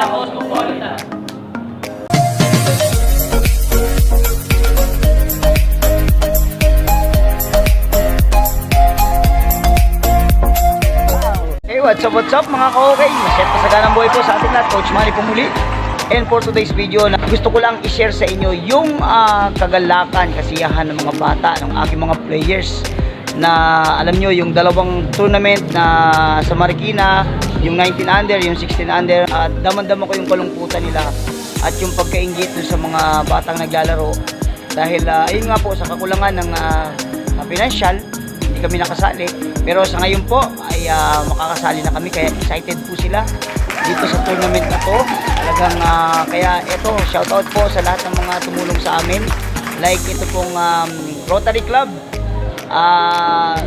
Manila Cosmopolitan. Hey, what's up, what's up mga ka-okay? Masyat pasaganang buhay po sa ating lahat. Coach Manny po muli. And for today's video, na gusto ko lang i-share sa inyo yung ah, kagalakan, kasiyahan ng mga bata, ng aking mga players na alam nyo, yung dalawang tournament na sa Marikina, yung 19 under, yung 16 under, at daman-dama ko yung kalungkutan nila at yung pagkaingit sa mga batang naglalaro dahil ah, ayun nga po sa kakulangan ng ah, financial hindi kami nakasali. Pero sa ngayon po ay ah, makakasali na kami kaya excited po sila dito sa tournament na to. Talagang ah, kaya ito, shoutout po sa lahat ng mga tumulong sa amin. Like ito pong um, Rotary Club, ah,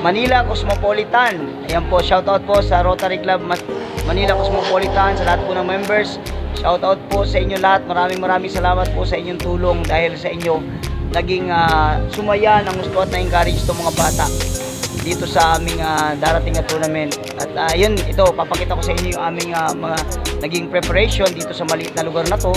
Manila Cosmopolitan. Ayan po, shoutout po sa Rotary Club Ma- Manila Cosmopolitan, sa lahat po ng members. Shoutout po sa inyo lahat. Maraming maraming salamat po sa inyong tulong dahil sa inyo naging ah, sumaya ng gusto at na-encourage itong mga bata dito sa aming ah, darating na tournament. At yun, ito, papakita ko sa inyo yung aming ah, mga naging preparation dito sa maliit na lugar na to.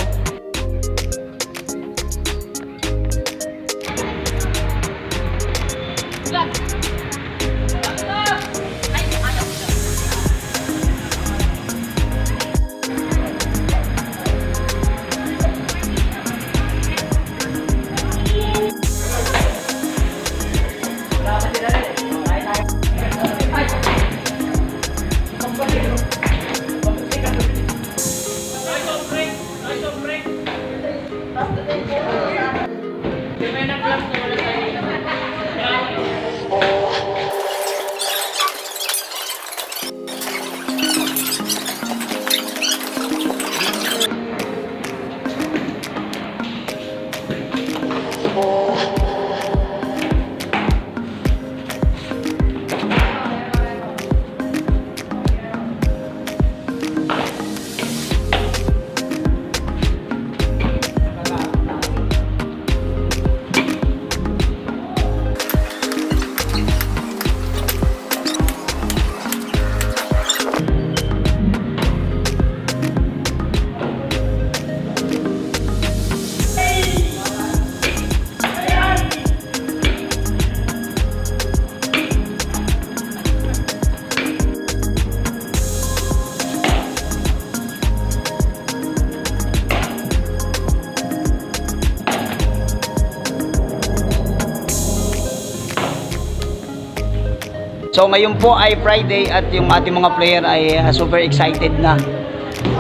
So ngayon po ay Friday at yung ating mga player ay uh, super excited na.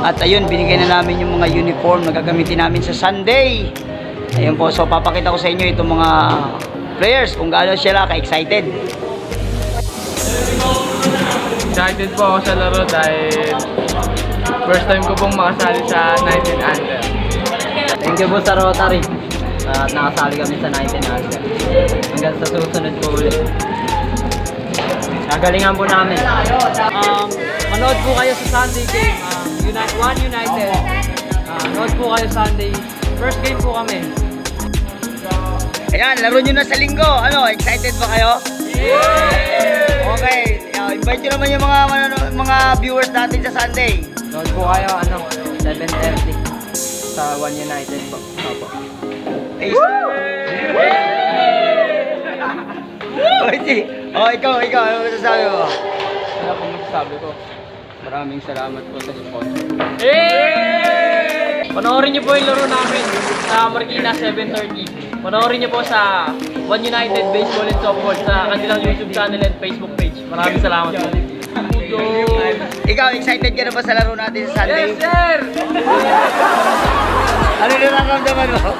At ayun, binigay na namin yung mga uniform na gagamitin namin sa Sunday. Ayun po, so papakita ko sa inyo itong mga players kung gaano sila ka-excited. Excited po ako sa laro dahil first time ko pong makasali sa 19 under. Thank you po sa Rotary at nakasali kami sa 19 Under. Hanggang sa susunod po ulit. Nagalingan po namin. Um, manood po kayo sa Sunday game. Um, United, One United. Uh, manood po kayo Sunday. First game po kami. Ayan, laro nyo na sa linggo. Ano, excited ba kayo? Okay, uh, invite nyo naman yung mga, mga, mga viewers natin sa Sunday. Nood po kayo, ano, 7.30 sa One United po. Opo. Hey, Oy, si. Oh, ikaw, ikaw, ano masasabi mo? Ano po masasabi ko? Maraming salamat po sa sponsor. Panoorin niyo po yung laro namin sa Marikina 7.30. Panoorin niyo po sa One United Baseball and Softball sa kanilang YouTube channel and Facebook page. Maraming salamat po. Ikaw, excited ka na ba sa laro natin sa Sunday? Yes, sir! Ano nararamdaman mo?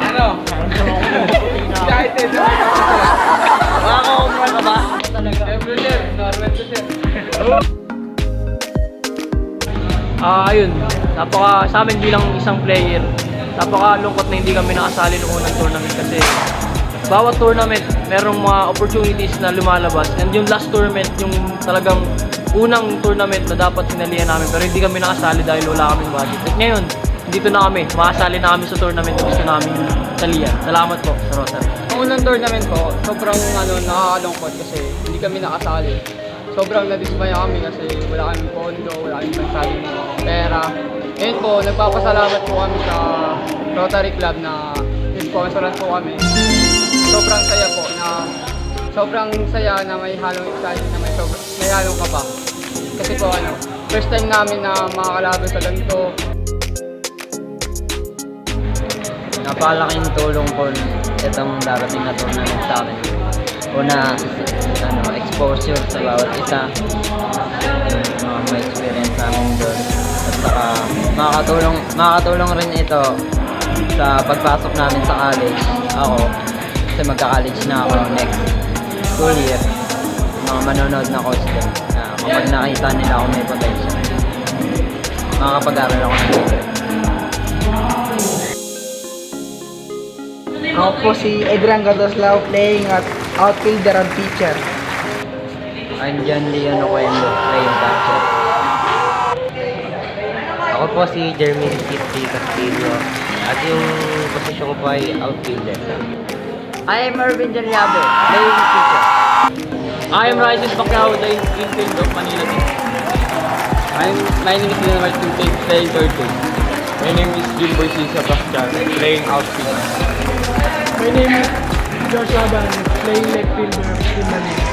Ano? Excited! Makaka-home run ka ba? Siyempre sir, Norman to sir. Ah, ayun. Napaka sa amin bilang isang player, napakalungkot na hindi kami nakasali noong unang tournament kasi bawat tournament merong mga opportunities na lumalabas. And yung last tournament, yung talagang unang tournament na dapat sinalihan namin pero hindi kami nakasali dahil wala kaming budget. At ngayon, dito na kami, makasali na kami sa tournament na gusto namin salihan. Salamat po sa Rotary. Ang unang tournament po, sobrang ano, nakakalungkot kasi hindi kami nakasali. sobrang nadismaya kami kasi wala kami pondo, wala kami pagsaling pera. Ngayon po, nagpapasalamat po kami sa Rotary Club na sponsoran po kami. Sobrang saya po na sobrang saya na may halong excited na may, sobrang, may halong kaba. Kasi po ano, first time namin na makakalaban sa ganito. Napakalaking tulong po itong darating na tournament sa amin. Una, ano, exposure sa bawat isa. Mga may experience namin doon. At saka, makakatulong, makakatulong rin ito sa pagpasok namin sa college. Ako, kasi magka-college na ako next school year. Mga manonood na coach doon. Na kapag nakita nila ako may potential, makakapag-aral ako ng Ako po si Adrian Gadoslao playing at outfielder and pitcher. I'm John Leon Oquendo, playing catcher. Ako po si Jeremy Kitty Castillo at yung posisyon ko po ay outfielder. I am Ervin Jaliabe, playing pitcher. I am Ryzen Pacquiao, the infield of Manila team. I'm, my name is Leonard Martin, playing third base. My name is Jimboy Cisa Pascal, playing outfield. My name is George Laban, playing left fielder in Manila.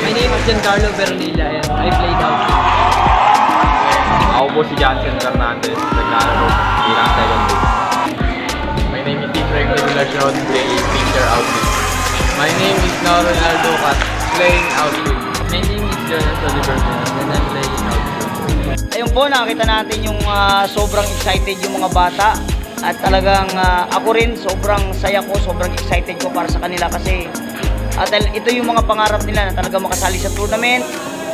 My name is Giancarlo Bernila and I played outfield. Ako po si Jansen Fernandez, naglalaro bilang second base. My name is Israel Regulacion, playing pitcher outfield. My name is Noro Lucas, playing outfield. My name is Jonas Oliver and I'm playing outfield. Ayun po, nakita natin yung ah, sobrang excited yung mga bata. At talagang ah, ako rin, sobrang saya ko, sobrang excited ko para sa kanila kasi at ito yung mga pangarap nila na talagang makasali sa tournament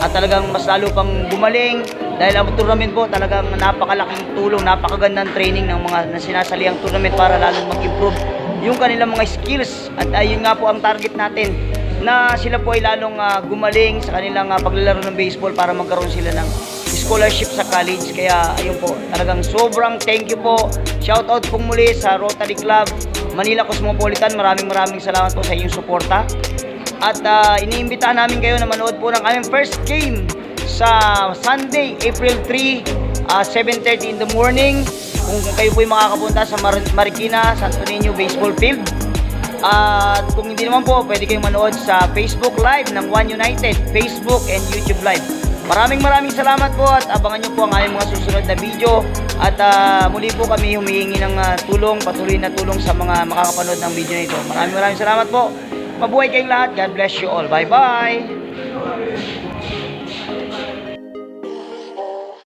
at talagang mas lalo pang gumaling. Dahil ang tournament po talagang napakalaking tulong, napakagandang training ng mga na sinasali ang tournament para lalong mag-improve yung kanilang mga skills. At ayun nga po ang target natin na sila po ay lalong ah, gumaling sa kanilang ah, paglalaro ng baseball para magkaroon sila ng scholarship sa college. Kaya ayun po, talagang sobrang thank you po. Shout out po muli sa Rotary Club Manila Cosmopolitan. Maraming maraming salamat po sa inyong suporta. At ah, iniimbitahan namin kayo na manood po ng aming first game sa Sunday, April 3, ah, 7.30 in the morning. Kung kayo po ay makakapunta sa Mar- Marikina, Santo Niño Baseball Field. At kung hindi naman po, pwede kayong manood sa Facebook Live ng One United, Facebook and YouTube Live. Maraming maraming salamat po at abangan nyo po ang aming mga susunod na video. At ah, muli po kami humihingi ng ah, tulong, patuloy na tulong sa mga makakapanood ng video nito. Maraming maraming salamat po. Mabuhay kayong lahat. God bless you all. Bye-bye!